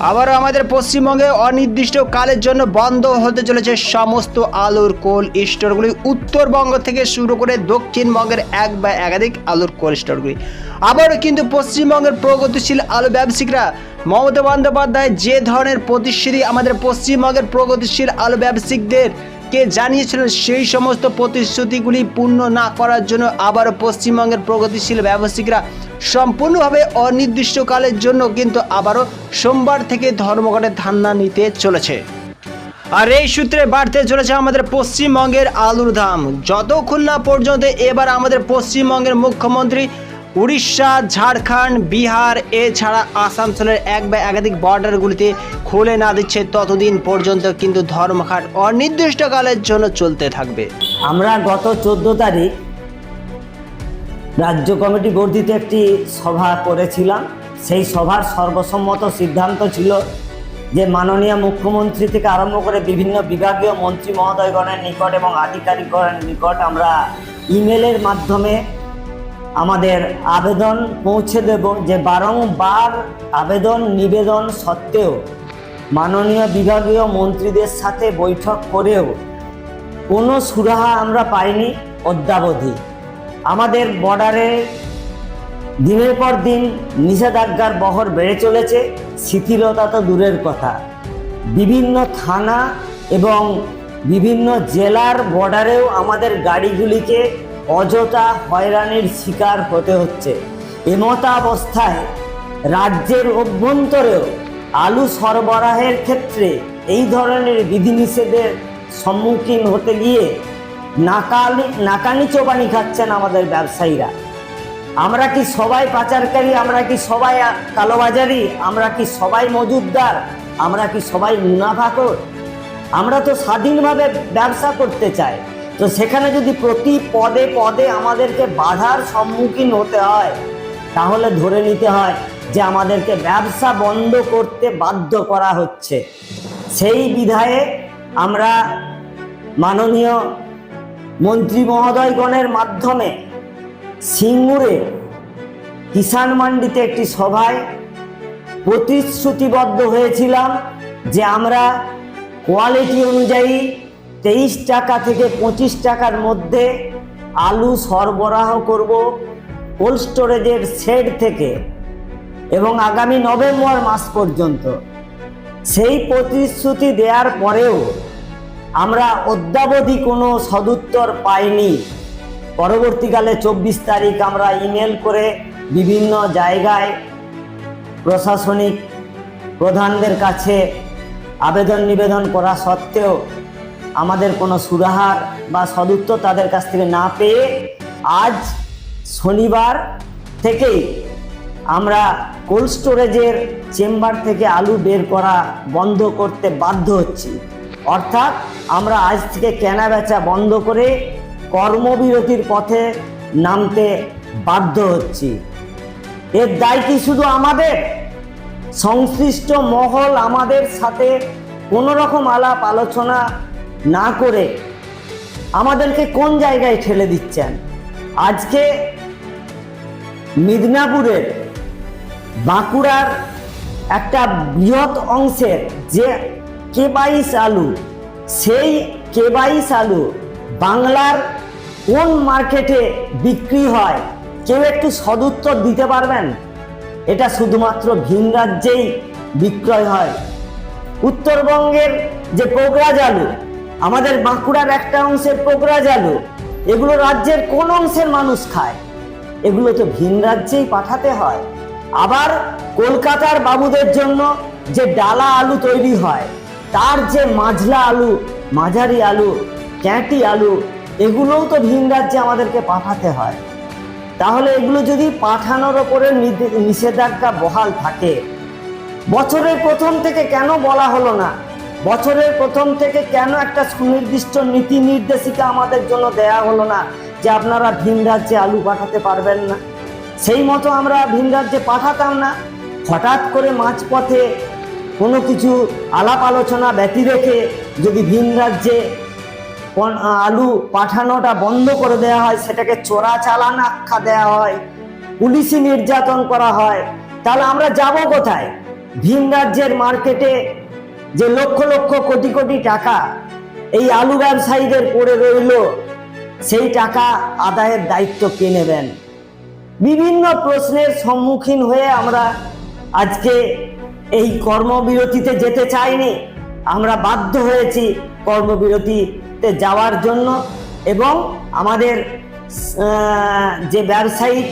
আবারও আমাদের পশ্চিমবঙ্গে অনির্দিষ্ট কালের জন্য বন্ধ হতে চলেছে সমস্ত আলুর কোল স্টোরগুলি। উত্তরবঙ্গ থেকে শুরু করে দক্ষিণবঙ্গের এক বা একাধিক আলুর কোল স্টোরগুলি। আবারও কিন্তু পশ্চিমবঙ্গের প্রগতিশীল আলু ব্যবসায়িকরা, মমতা বন্দ্যোপাধ্যায় যে ধরনের প্রতিশ্রুতি আমাদের পশ্চিমবঙ্গের প্রগতিশীল আলু ব্যবসায়িকদের কে জানিয়েছিলেন সেই সমস্ত প্রতিশ্রুতিগুলি পূর্ণ না করার জন্য আবারও পশ্চিমবঙ্গের প্রগতিশীল ব্যবসায়িকরা সম্পূর্ণভাবে অনির্দিষ্টকালের জন্য কিন্তু আবারও সোমবার থেকে ধর্মঘটের ধান্না নিতে চলেছে। আর এই সূত্রে বাড়তে চলেছে আমাদের পশ্চিমবঙ্গের আলুর দাম। যতক্ষণ না পর্যন্ত এবার আমাদের পশ্চিমবঙ্গের মুখ্যমন্ত্রী উড়িষ্যা, ঝাড়খণ্ড, বিহার, এছাড়া আসানসোলের এক বা একাধিক বর্ডারগুলিতে খুলে না দিচ্ছে ততদিন পর্যন্ত কিন্তু ধর্মঘাট অনির্দিষ্টকালের জন্য চলতে থাকবে। আমরা গত চোদ্দ তারিখ রাজ্য কমিটি বর্ধিত একটি সভা করেছিলাম। সেই সভার সর্বসম্মত সিদ্ধান্ত ছিল যে মাননীয় মুখ্যমন্ত্রী থেকে আরম্ভ করে বিভিন্ন বিভাগীয় মন্ত্রী মহোদয়গণের নিকট এবং আধিকারিকগণের নিকট আমরা ইমেলের মাধ্যমে আমাদের আবেদন পৌঁছে দেব যে বারংবার আবেদন নিবেদন সত্ত্বেও মাননীয় বিভাগীয় মন্ত্রীদের সাথে বৈঠক করেও কোনো সুরাহা আমরা পাইনি অদ্যাবধি। আমাদের বর্ডারে দিনের পর দিন নিষেধাজ্ঞার বহর বেড়ে চলেছে, শিথিলতা তো দূরের কথা। বিভিন্ন থানা এবং বিভিন্ন জেলার বর্ডারেও আমাদের গাড়িগুলিকে অযথা হয়রানির শিকার হতে হচ্ছে। এমতা অবস্থায় রাজ্যের অভ্যন্তরেও আলু সরবরাহের ক্ষেত্রে এই ধরনের বিধিনিষেধের সম্মুখীন হতে গিয়ে নাকালি, নাকানি চোবানি খাচ্ছেন আমাদের ব্যবসায়ীরা। আমরা কি সবাই পাচারকারী? আমরা কি সবাই কালোবাজারি? আমরা কি সবাই মজুদদার? আমরা কি সবাই মুনাফাকর আমরা তো স্বাধীনভাবে ব্যবসা করতে চাই। তো সেখানে যদি প্রতি পদে পদে আমাদেরকে বাধার সম্মুখীন হতে হয়, তাহলে ধরে নিতে হয় যে আমাদেরকে ব্যবসা বন্ধ করতে বাধ্য করা হচ্ছে। সেই বিধায়ে আমরা মাননীয় মন্ত্রী মহোদয়গণের মাধ্যমে সিঙ্গুরে কিষাণ মান্ডিতে একটি সভায় প্রতিশ্রুতিবদ্ধ হয়েছিলাম যে আমরা কোয়ালিটি অনুযায়ী তেইশ টাকা থেকে পঁচিশ টাকার মধ্যে আলু সরবরাহ করব কোল্ড স্টোরেজের শেড থেকে এবং আগামী নভেম্বর মাস পর্যন্ত। সেই প্রতিশ্রুতি দেওয়ার পরেও আমরা অদ্যাবধি কোনো সদুত্তর পাইনি। পরবর্তীকালে চব্বিশ তারিখ আমরা ইমেল করে বিভিন্ন জায়গায় প্রশাসনিক প্রধানদের কাছে আবেদন নিবেদন করা সত্ত্বেও আমাদের কোনো সুরাহার বা সদুত্তর তাদের কাছ থেকে না পেয়ে আজ শনিবার থেকেই আমরা কোল্ড স্টোরেজের চেম্বার থেকে আলু বের করা বন্ধ করতে বাধ্য হচ্ছি। অর্থাৎ আমরা আজ থেকে কেনা বেচা বন্ধ করে কর্মবিরতির পথে নামতে বাধ্য হচ্ছি। এর দায় কি শুধু আমাদের? সংশ্লিষ্ট মহল আমাদের সাথে কোনো রকম আলাপ আলোচনা না করে আমাদেরকে কোন জায়গায় ঠেলে দিচ্ছেন? আজকে মিদনাপুরের বাঁকুড়ার একটা বৃহৎ অংশের যে কেবাইশ আলু, সেই কেবাইশ আলু বাংলার কোন মার্কেটে বিক্রি হয়? কেউ একটু সদুত্তর দিতে পারবেন? এটা শুধুমাত্র ভিন রাজ্যেই বিক্রয় হয়। উত্তরবঙ্গের যে পোকরাজ আলু আমাদের বাঁকুড়ার একটা অংশের পোকরাজ আলু এগুলো রাজ্যের কোন অংশের মানুষ খায়? এগুলো তো ভিন রাজ্যেই পাঠাতে হয়। আবার কলকাতার বাবুদের জন্য যে ডালা আলু তৈরি হয়, তার যে মাঝলা আলু, মাঝারি আলু, ক্যাঁটি আলু, এগুলোও তো ভিন রাজ্যে আমাদেরকে পাঠাতে হয়। তাহলে এগুলো যদি পাঠানোর ওপরে নিষেধাজ্ঞা বহাল থাকে, বছরের প্রথম থেকে কেন বলা হলো না? বছরের প্রথম থেকে কেন একটা সুনির্দিষ্ট নীতি নির্দেশিকা আমাদের জন্য দেয়া হলো না যে আপনারা ভিন রাজ্যে আলু পাঠাতে পারবেন না? সেই মতো আমরা ভিন রাজ্যে পাঠাতাম না। হঠাৎ করে মাঝপথে কোনো কিছু আলাপ আলোচনা ব্যতি রেখে যদি ভিন রাজ্যে আলু পাঠানোটা বন্ধ করে দেওয়া হয়, সেটাকে চোরা চালান আখ্যা দেওয়া হয়, পুলিশি নির্যাতন করা হয়, তাহলে আমরা যাব কোথায়? ভিন রাজ্যের মার্কেটে যে লক্ষ লক্ষ কোটি কোটি টাকা এই আলু ব্যবসায়ীদের পড়ে রইল, সেই টাকা আদায়ের দায়িত্ব কে নেবেন? বিভিন্ন প্রশ্নের সম্মুখীন হয়ে আমরা আজকে এই কর্মবিরতিতে যেতে চাইনি। আমরা বাধ্য হয়েছি কর্মবিরতিতে যাওয়ার জন্য এবং আমাদের যে ব্যবসায়িক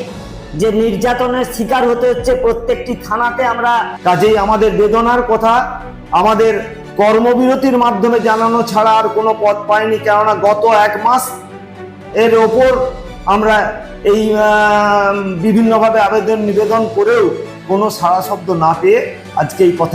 যে নির্যাতনের শিকার হতে হচ্ছে প্রত্যেকটি থানাতে আমরা কাজেই আমাদের বেদনার কথা, আমাদের কর্মবিরতির মাধ্যমে জানানো ছাড়া আর কোনো পথ পাইনি, কেননা গত এক মাস এর ওপর আমরা এই বিভিন্নভাবে আবেদন নিবেদন করেও কোনো সারা শব্দ না পেয়ে আজকে এই পথে